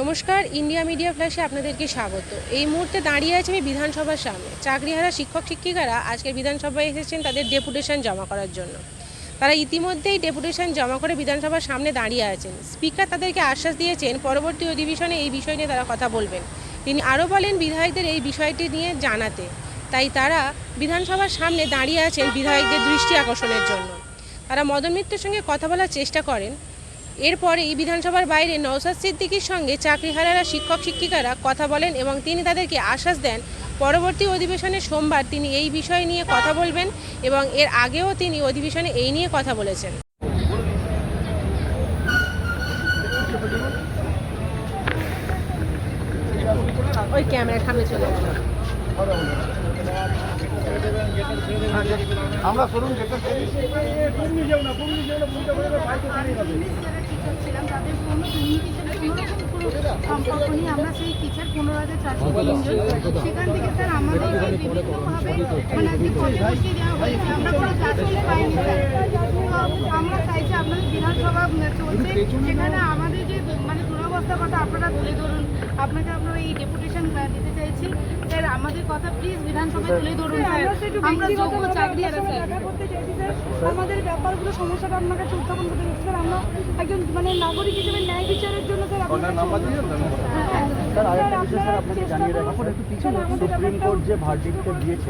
নমস্কার, India media ফ্ল্যাশে আপনাদেরকে স্বাগত। এই মুহূর্তে দাঁড়িয়ে আছে আমি বিধানসভার সামনে। চাকরিহারা শিক্ষক শিক্ষিকারা আজকে বিধানসভায় এসেছেন তাদের ডেপুটেশন জমা করার জন্য। তারা ইতিমধ্যেই ডেপুটেশন জমা করে বিধানসভার সামনে দাঁড়িয়ে আছেন। স্পিকার তাদেরকে আশ্বাস দিয়েছেন, পরবর্তী অধিবেশনে এই বিষয় নিয়ে তারা কথা বলবেন। তিনি আরও বলেন, বিধায়কদের এই বিষয়টি নিয়ে জানাতে। তাই তারা বিধানসভার সামনে দাঁড়িয়ে আছেন বিধায়কদের দৃষ্টি আকর্ষণের জন্য। তারা মদন মিত্রের সঙ্গে কথা বলার চেষ্টা করেন। এরপরেই বিধানসভার বাইরে নওসাদ সিদ্দিকির সঙ্গে চাকরিহারারা শিক্ষক শিক্ষিকারা কথা বলেন এবং তিনি তাদেরকে আশ্বাস দেন পরবর্তী অধিবেশনে সোমবার তিনি এই বিষয় নিয়ে কথা বলবেন এবং এর আগেও তিনি অধিবেশনে এই নিয়ে কথা বলেছেন। ওই ক্যামেরার সামনে চলে আমরা শুনুন যেটা ছিলাম তাদের কোনো দুর্নীতির সাথে কোনো রকম কোনো সম্পর্ক নেই। আমরা সেই টিচার পনেরো হাজার চারশো তিনজন সেখান থেকে স্যার আমাদের বিভিন্নভাবে মানে আজকে কথা বসিয়ে দেওয়া হয়েছে। আমরা কোনো ক্লাসরুমে পাইনি স্যার। আমরা চাইছি আপনাদের বিধানসভা চলছে। সেখানে আমাদের যে মানে দুরবস্থার কথা আপনারা তুলে ধরুন। আপনাকে আমরা এই ডেপুটেশন দিতে চাইছি। স্যার আমাদের কথা প্লিজ বিধানসভায় তুলে ধরুন স্যার আমরা যোগ্য চাকরি স্যার। স্যার আমাদের ব্যাপারগুলো সমস্যাটা আপনার কাছে উত্থাপন করতে স্যার আমরা একজন মানে নাগরিক হিসেবে ন্যায় বিচারের জন্য স্যার আপনার কাছে বিষয় স্যার আপনাকে জানিয়ে রাখব একটু পিছনে সুপ্রিম কোর্ট যে ভার্ডিক্টটা দিয়েছে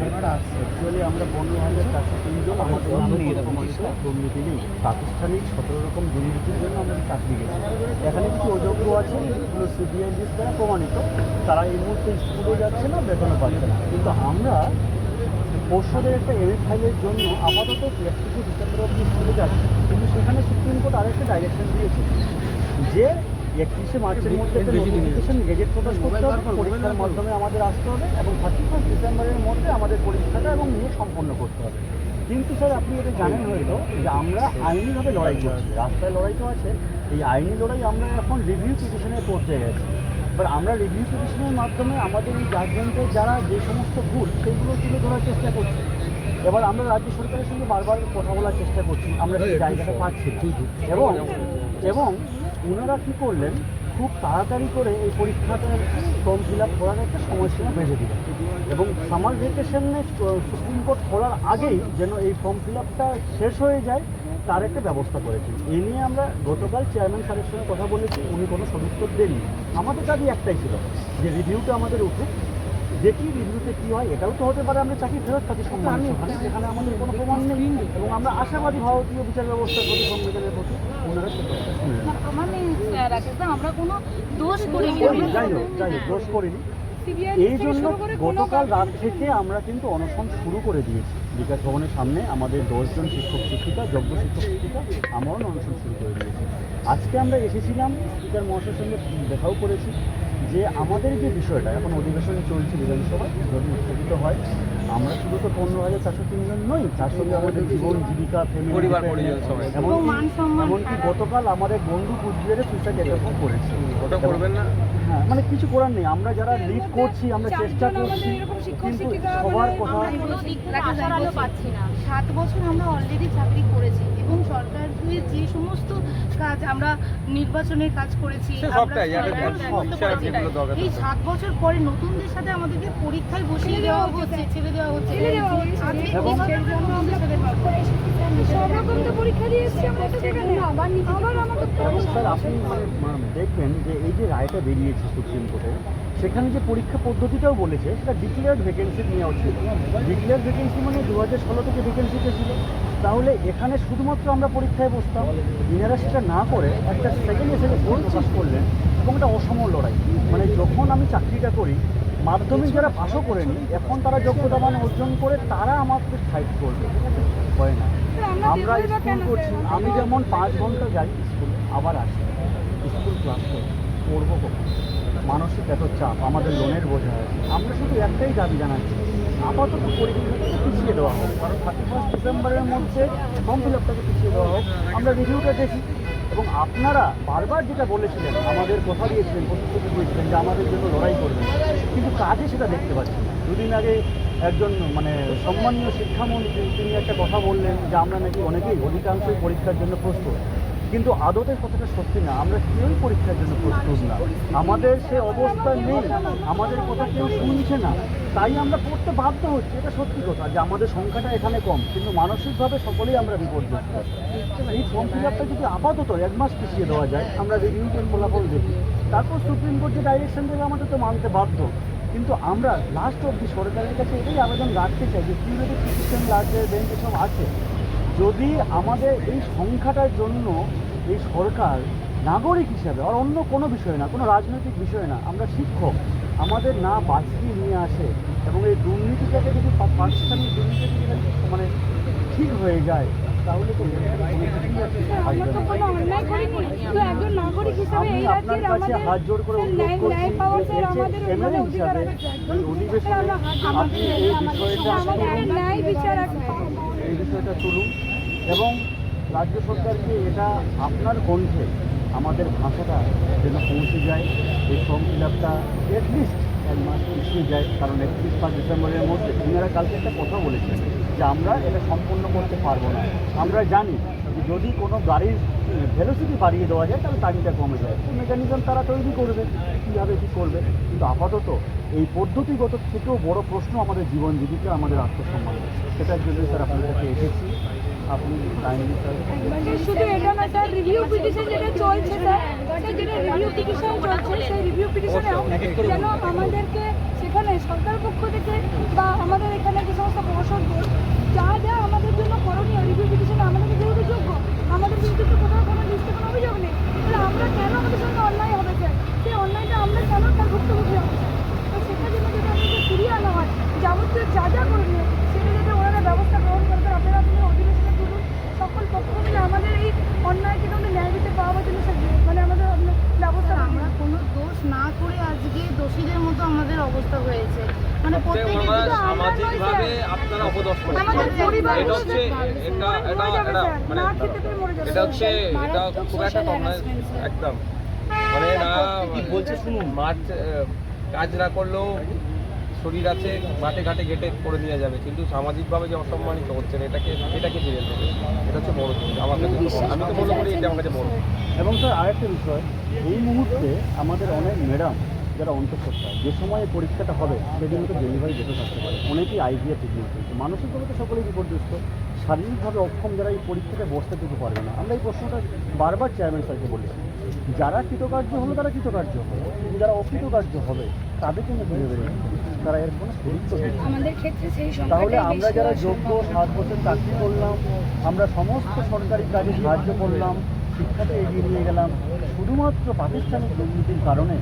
অ্যাকচুয়ালি আমরা পনেরো হাজার চারশো তিনজন আমাদের কোনো এরকম একটা দুর্নীতি নেই প্রাতিষ্ঠানিক সতেরো রকম দুর্নীতির জন্য আমাদের চাকরি গেছে এখানে কিছু অযোগ্য আছে যেগুলো সিবিআই দ্বারা প্রমাণিত। তারা এই মুহূর্তে স্কুলে যাচ্ছে না বেতনও পাচ্ছে না। কিন্তু আমরা পরশুদের একটা এমএ ফাইলের জন্য আপাতত ডিসেম্বর অব্দি স্কুলে যাচ্ছি। কিন্তু সেখানে সুপ্রিম কোর্ট আরেকটা ডাইরেকশন দিয়েছে। যে একত্রিশে মার্চের মধ্যে একটা নোটিফিকেশন গেজেট প্রকাশ করতে হবে পরীক্ষার মাধ্যমে আমাদের আসতে হবে এবং থার্টি ফার্স্ট ডিসেম্বরের মধ্যে আমাদের পরীক্ষাটা এবং নিয়ে সম্পন্ন করতে হবে। কিন্তু স্যার আপনি এটা জানেন হয়তো যে আমরা আইনিভাবে লড়াই করছি। রাস্তায় লড়াই তো আছে। এই আইনি লড়াই আমরা এখন রিভিউ পিটিশনের পর্যায়ে গেছি এবার আমরা রিভিউ পিটিশনের মাধ্যমে আমাদের এই জাজমেন্টের যারা যে সমস্ত ভুল সেইগুলো তুলে ধরার চেষ্টা করছি। এবার আমরা রাজ্য সরকারের সঙ্গে বারবার কথা বলার চেষ্টা করছি, আমরা সেই জায়গাটা পাচ্ছি এবং এবং ওনারা কী করলেন, খুব তাড়াতাড়ি করে এই পরীক্ষাটার ফর্ম ফিল আপ করার একটা সময়সীমা বেঁধে দিলেন। এবং সামার ভেকেশনে সুপ্রিম কোর্ট খোলার আগেই যেন এই ফর্ম ফিল আপটা শেষ হয়ে যায় তার একটা ব্যবস্থা করেছি এই নিয়ে আমরা গতকাল চেয়ারম্যান স্যারের সঙ্গে কথা বলেছি উনি কোনো সদুত্তর দেননি। আমাদের দাবি একটাই ছিল যে রিভিউটা আমাদের উঠুক দেখি রিভিউতে কী হয় এটাও তো হতে পারে আমরা চাকরি ফেরত থাকি সম্মান সেখানে সেখানে আমাদের কোনো প্রমাণ নেই। এবং আমরা আশাবাদী ভারতীয় বিচার ব্যবস্থার প্রতি সংবিধানের প্রতি ওনারা আমরা কোনো দোষ করিনি করিনি, যাই হোক যাই হোক দোষ করিনি। এই জন্য গতকাল রাত থেকে আমরা কিন্তু অনশন শুরু করে দিয়েছি। বিকাশ ভবনের সামনে আমাদের দশজন শিক্ষক শিক্ষিকা যোগ্য শিক্ষক শিক্ষিকা আমরাও অনশন শুরু করে দিয়েছি। আজকে আমরা এসেছিলাম স্পিকার মহাশয়ের সঙ্গে দেখাও করেছি যে আমাদের যে বিষয়টা এখন অধিবেশন চলছে বিধানসভায় যদি উত্থাপিত হয় আমরা শুধু তো পনেরো হাজার চারশো তিনজন নই তার সঙ্গে আমাদের জীবন জীবিকা ফ্যামিলি। এমনকি এবং মান সম্মান এমনকি গতকাল আমাদের বন্ধু কুচবিহারে সুইসাইড অ্যাটেম্প করেছে। ওটা করবেন না? হ্যাঁ মানে কিছু করার নেই। আমরা যারা লিড করছি আমরা চেষ্টা করছি কিন্তু সবার কথা সাত বছর আমরা অলরেডি চাকরি করেছি। এবং সরকারের যে সমস্ত কাজ আমরা নির্বাচনের কাজ করেছি এই সাত বছর পরে নতুনদের সাথে আমাদেরকে পরীক্ষায় বসিয়ে দেওয়া হচ্ছে ছেড়ে দেওয়া হচ্ছে? সব রকম তো পরীক্ষা দিয়ে এসেছি আমরা তো সেখানে আবার আবার আমাদের আপনি মানে মানে দেখবেন যে এই যে রায়টা বেরিয়েছে সুপ্রিম কোর্টে সেখানে যে পরীক্ষা পদ্ধতিটাও বলেছে সেটা ডিক্লেয়ার্ড ভ্যাকেন্সি নেওয়া হচ্ছিল ডিক্লেয়ার্ড ভ্যাকেন্সি মানে দু হাজার ষোলো থেকে ভ্যাকেন্সিতে ছিল। তাহলে এখানে শুধুমাত্র আমরা পরীক্ষায় বসতাম ইনারা সেটা না করে একটা সেকেন্ড এসে ভোট প্রকাশ করলেন এবং এটা অসম লড়াই। মানে যখন আমি চাকরিটা করি মাধ্যমিক যারা পাশও করেনি এখন তারা যোগ্যতা মান অর্জন করে তারা আমাকে ফাইট করবে। হয় না। আমরা স্কুল করছি আমি যেমন পাঁচ ঘণ্টা যাই স্কুল আবার আসি। স্কুল ক্লাস করি কখন? মানসিক এত চাপ, আমাদের লোনের বোঝা আছে। আমরা শুধু একটাই দাবি জানাচ্ছি, আপাতত পরীক্ষাটাকে পিছিয়ে দেওয়া হোক, কারণ থার্টি ফার্স্ট ডিসেম্বরের মধ্যে ফর্ম ফিল আপটাকে পিছিয়ে দেওয়া হোক, আমরা রিভিউটা দেখি। এবং আপনারা বারবার যেটা বলেছিলেন, আমাদের কথা দিয়েছিলেন, প্রতিশ্রুতি দিয়েছিলেন যে আমাদের জন্য লড়াই করবেন। কিন্তু কাজে সেটা দেখতে পাচ্ছি দুদিন আগে একজন মানে সম্মানীয় শিক্ষামন্ত্রী, তিনি একটা কথা বললেন যে আমরা নাকি অনেকেই অধিকাংশই পরীক্ষার জন্য প্রস্তুত। কিন্তু আদতে কথাটা সত্যি না, আমরা কেউই পরীক্ষার জন্য প্রস্তুত না। আমাদের সে অবস্থা নেই, আমাদের কথা কেউ শুনছে না। তাই আমরা পড়তে বাধ্য হচ্ছি, এটা সত্যি কথা যে আমাদের সংখ্যাটা এখানে কম, কিন্তু মানসিকভাবে সকলেই আমরা বিপর্যস্ত। এই ফর্ম ফিল আপটা যদি আপাতত এক মাস পিছিয়ে দেওয়া যায়, আমরা রিভিউটের ফলাফল দেখি, তারপর সুপ্রিম কোর্ট যে ডাইরেকশন দেবে আমাদের তো মানতে বাধ্য। কিন্তু আমরা লাস্ট অবধি সরকারের কাছে এটাই আবেদন রাখতে চাই যে কিউরেটিভ পিটিশন লাস্টের বেঞ্চ এসব আছে যদি আমাদের এই সংখ্যাটার জন্য এই সরকার নাগরিক হিসাবে আর অন্য কোনো বিষয় না কোনো রাজনৈতিক বিষয় না আমরা শিক্ষক আমাদের না বাঁচিয়ে নিয়ে আসে এবং এই দুর্নীতিটাকে যদি পাকিস্তানি দুর্নীতি মানে ঠিক হয়ে যায় তাহলে তো আমি আপনার কাছে হাত জোর করে অনুরোধ করছি এমএলএ হিসাবে অধিবেশনে আপনি এই বিষয়টা এই বিষয়টা তুলুন এবং রাজ্য সরকারকে এটা আপনার কণ্ঠে আমাদের ভাষাটা যেন পৌঁছে যায়, এই ফর্ম ফিল আপটা অ্যাটলিস্ট এক মাস পিছিয়ে যায়, কারণ একত্রিশ পাঁচ ডিসেম্বরের মধ্যে ওনারা কালকে একটা কথা বলেছেন যে আমরা এটা সম্পূর্ণ করতে পারব না। আমরা জানি যদি কোনো গাড়ির ভেলোসিটি বাড়িয়ে দেওয়া যায় তাহলে টাইমটা কমে যায়। মেকানিজম তারা তৈরি করবে কীভাবে কী করবে। কিন্তু আপাতত এই পদ্ধতিগত থেকেও বড় প্রশ্ন আমাদের জীবন জীবিকা আমাদের আত্মসম্মান। সেটার জন্য স্যার আপনার কাছে এসেছি। আপনি কাইন্ডলি স্যার স্যার, শুধু এটা না স্যার রিভিউ পিটিশন যেটা চলছে স্যার স্যার যেটা রিভিউ পিটিশন চলছে সেই রিভিউ পিটিশনেও যেন আমাদেরকে সেখানে সরকার পক্ষ থেকে বা আমাদের এখানে যে সমস্ত প্রশাসন যা যা আমাদের জন্য করণীয় রিভিউ পিটিশনে আমাদের যেহেতু যোগ্য আমাদের বিরুদ্ধে তো কোথাও কোনো লিস্টে কোনো অভিযোগ নেই। তাহলে আমরা কেন আমাদের সঙ্গে অন্যায় হবে স্যার? সেই অন্যায়টা আমরা কেন তার ভুক্তভোগী হব তো সেটা জন্য যদি আমাদেরকে ফিরিয়ে আনা হয় যাবতীয় যা যা করণীয় সেটা যাতে ওনারা ব্যবস্থা গ্রহণ করে স্যার আপনারা আপনি অধিবেশনে তুলুন সকল পক্ষ মিলে আমাদের এই অন্যায়কে কিন্তু ন্যায় দিতে পাওয়ার জন্য মানে আমাদের ব্যবস্থা আমরা কোনো দোষ না করে আজকে দোষীদের মতো আমাদের অবস্থা হয়েছে। মানে সামাজিকভাবে আপনারা অপদস্থ আমাদের পরিবার এটা হচ্ছে এটা এটা এটা মানে এটা হচ্ছে এটা খুব একটা একদম। মানে না বলছে শুনুন? মাঠ কাজ না করলেও শরীর আছে মাঠে ঘাটে ঘেটে করে নিয়ে যাবে। কিন্তু সামাজিকভাবে যে অসম্মানিত হচ্ছেন এটাকে এটাকে ফিরে দেবে। এটা হচ্ছে বড় জিনিস আমার কাছে আমি তো মনে করি এটা আমার কাছে বড় এবং স্যার আরেকটা বিষয় এই মুহূর্তে আমাদের অনেক ম্যাডাম যারা অন্তঃসত্ত্বা যে সময় এই পরীক্ষাটা হবে সেদিন তো ডেলিভারি যেতে থাকতে পারে। অনেকেই আইডিয়া ট্রিটমেন্ট করছে মানসিকভাবে তো সকলেই বিপর্যস্ত। শারীরিকভাবে অক্ষম যারা এই পরীক্ষাটা বসতে কিন্তু পারবে না। আমরা এই প্রশ্নটা বারবার চেয়ারম্যান স্যারকে বলেছি যারা কৃতকার্য হলো তারা কৃতকার্য হবে। যারা অকৃতকার্য হবে তাদের জন্য ভেবে বেরিয়েছে তারা এর কোনো গুরুত্ব তাহলে আমরা যারা যোগ্য সাত বছর চাকরি করলাম আমরা সমস্ত সরকারি কাজে সাহায্য করলাম শিক্ষাতে এগিয়ে নিয়ে গেলাম। শুধুমাত্র পাকিস্তানি দুর্নীতির কারণে